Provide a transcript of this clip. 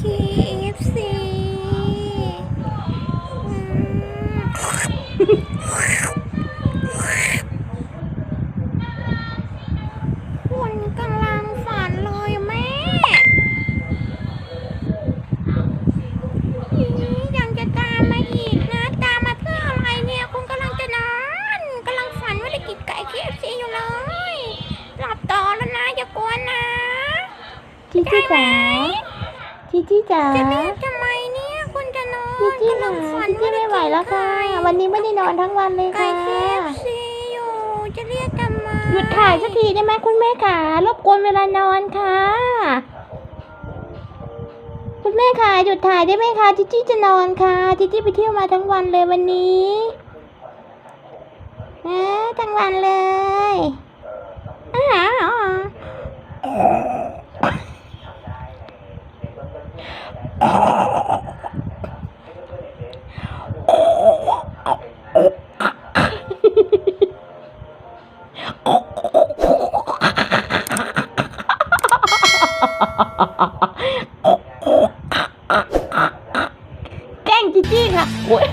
KFC คุณกำลังฝันเลยแม่ยังจะตามมาอีกนะ ตามมาเพื่ออะไรเนี่ย คุณกำลังจะนอนกำลังฝันว่ากินไก่ KFC อยู่เลยหลับต่อแล้วนะ อย่ากลัวนะ พี่ จีจี้จ๋าจะเรียกทำไมเนี่ยคุณจะนอนจีจี้กำลัค่ะงฝันจีจี้ไม่ไหวแล้วค่ะ วันนี้ไม่ได้นอนทั้งวันเลยไก่ค่ะเคฟซีอยู่จะเรียกทำไมหยุดถ่ายสักทีได้ไหมคุณแม่ขารบกวนเวลานอนค่ะ คุณแม่ค่ะหยุดถ่ายได้ไหมคะจิจี้จะนอนค่ะจิจี้ไปเที่ยวมาทั้งวันเลยวันนี้นะทั้งวันเลยอ้าว แกล้งจีจี้ค่ะโอ๊ย